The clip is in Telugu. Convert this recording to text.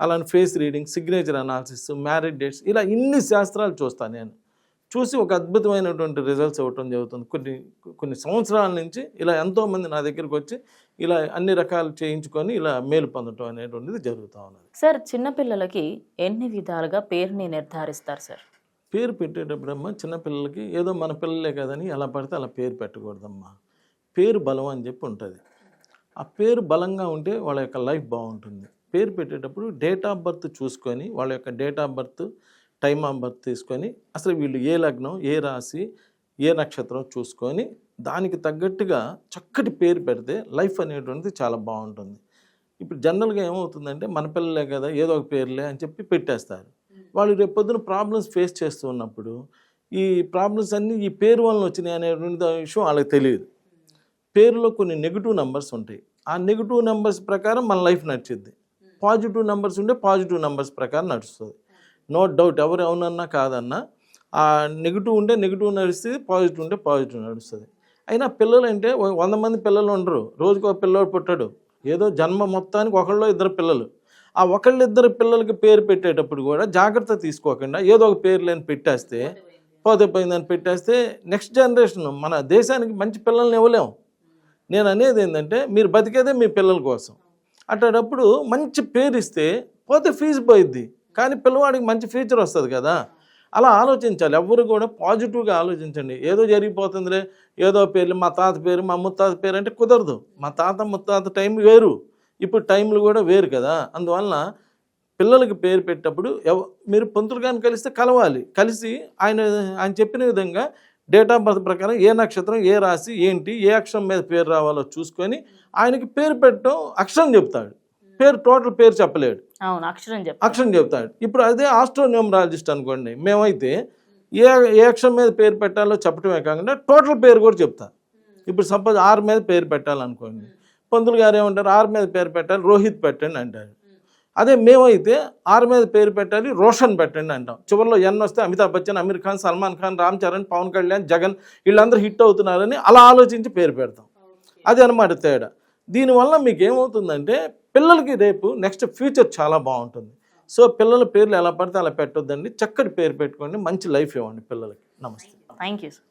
అలానే face reading signature analysis marriage dates ఇలా ఇన్ని శాస్త్రాలు చూస్తాను నేను. చూసి ఒక అద్భుతమైనటువంటి రిజల్ట్స్ ఇవ్వటం జరుగుతుంది. కొన్ని కొన్ని సంవత్సరాల నుంచి ఇలా ఎంతోమంది నా దగ్గరికి వచ్చి ఇలా అన్ని రకాలు చేయించుకొని ఇలా మేలు పొందటం అనేటువంటిది జరుగుతూ ఉన్నది. సార్ చిన్నపిల్లలకి ఎన్ని విధాలుగా పేరుని నిర్ధారిస్తారు సార్? పేరు పెట్టేటప్పుడమ్మా చిన్నపిల్లలకి ఏదో మన పిల్లలే కదని ఎలా పడితే అలా పేరు పెట్టకూడదమ్మా. పేరు బలం అని చెప్పి ఉంటుంది. ఆ పేరు బలంగా ఉంటే వాళ్ళ యొక్క లైఫ్ బాగుంటుంది. పేరు పెట్టేటప్పుడు డేట్ ఆఫ్ బర్త్ చూసుకొని వాళ్ళ యొక్క date of birth time of birth తీసుకొని అసలు వీళ్ళు ఏ లగ్నం ఏ రాశి ఏ నక్షత్రం చూసుకొని దానికి తగ్గట్టుగా చక్కటి పేరు పెడితే లైఫ్ అనేటువంటిది చాలా బాగుంటుంది. ఇప్పుడు జనరల్గా ఏమవుతుందంటే మన పిల్లలే కదా ఏదో ఒక పేర్లే అని చెప్పి పెట్టేస్తారు. వాళ్ళు రేపు పొద్దున ప్రాబ్లమ్స్ ఫేస్ చేస్తూ ఉన్నప్పుడు ఈ ప్రాబ్లమ్స్ అన్నీ ఈ పేరు వలన వచ్చినాయి అనేటువంటి విషయం వాళ్ళకి తెలియదు. పేరులో కొన్ని నెగిటివ్ నెంబర్స్ ఉంటాయి. ఆ నెగిటివ్ నెంబర్స్ ప్రకారం మన లైఫ్ నడిచిద్ది. పాజిటివ్ నెంబర్స్ ఉంటే పాజిటివ్ నెంబర్స్ ప్రకారం నడుస్తుంది. నో డౌట్ ఎవరు అవునన్నా కాదన్నా ఆ నెగిటివ్ ఉంటే నెగిటివ్ నడుస్తుంది పాజిటివ్ ఉంటే పాజిటివ్ నడుస్తుంది. అయినా పిల్లలు అంటే వంద మంది పిల్లలు ఉండరు. రోజుకు ఒక పిల్లోడు పుట్టాడు. ఏదో జన్మ మొత్తానికి ఒకళ్ళు ఇద్దరు పిల్లలు. ఆ ఒకళ్ళిద్దరు పిల్లలకి పేరు పెట్టేటప్పుడు కూడా జాగ్రత్త తీసుకోకుండా ఏదో ఒక పేరు లేని పెట్టేస్తే పోతే పోయిందని పెట్టేస్తే నెక్స్ట్ జనరేషన్ మన దేశానికి మంచి పిల్లల్ని ఇవ్వలేము నేను అనేది ఏంటంటే మీరు బతికేదే మీ పిల్లల కోసం. అట్లాంటప్పుడు మంచి పేరు ఇస్తే పోతే ఫీజు పోయిద్ది. కానీ పిల్లవాడికి మంచి ఫ్యూచర్ వస్తుంది కదా. అలా ఆలోచించాలి. ఎవ్వరు కూడా పాజిటివ్గా ఆలోచించండి. ఏదో జరిగిపోతుందిలే ఏదో పేర్లు మా తాత పేరు మా ముత్తాత పేరు అంటే కుదరదు. మా తాత ముత్తాత టైం వేరు. ఇప్పుడు టైంలు కూడా వేరు కదా. అందువలన పిల్లలకి పేరు పెట్టేటప్పుడు ఎవ మీరు పంతులు కానీ కలిస్తే కలవాలి. కలిసి ఆయన ఆయన చెప్పిన విధంగా డేట్ ఆఫ్ బర్త్ ప్రకారం ఏ నక్షత్రం ఏ రాశి ఏంటి ఏ అక్షరం మీద పేరు రావాలో చూసుకొని ఆయనకి పేరు పెట్టడం అక్షరం చెప్తాడు. పేరు టోటల్ పేరు చెప్పలేడు. అక్షరం అక్షరం చెప్తాడు. ఇప్పుడు అదే ఆస్ట్రోన్యూమరాలజిస్ట్ అనుకోండి మేమైతే ఏ ఏ అక్షరం మీద పేరు పెట్టాలో చెప్పడమే కాకుండా టోటల్ పేరు కూడా చెప్తా ఇప్పుడు సపోజ్ ఆరు మీద పేరు పెట్టాలనుకోండి పంతులు గారు ఏమంటారు? ఆరు మీద పేరు పెట్టాలి రోహిత్ పెట్టండి అంటారు. అదే మేమైతే ఆరు మీద పేరు పెట్టాలి రోషన్ పెట్టండి అంటాం. చివరిలో ఎన్ వస్తే అమితాబ్ బచ్చన్ అమీర్ ఖాన్ సల్మాన్ ఖాన్ రామ్ చరణ్ పవన్ కళ్యాణ్ జగన్ వీళ్ళందరూ హిట్ అవుతున్నారని అలా ఆలోచించి పేరు పెడతాం. అది అనమాట తేడా. దీనివల్ల మీకు ఏమవుతుందంటే పిల్లలకి రేపు నెక్స్ట్ ఫ్యూచర్ చాలా బాగుంటుంది. సో పిల్లల పేర్లు ఎలా పడితే అలా పెట్టొద్దండి. చక్కటి పేరు పెట్టుకోండి. మంచి లైఫ్ ఇవ్వండి పిల్లలకి. నమస్తే. Thank you sir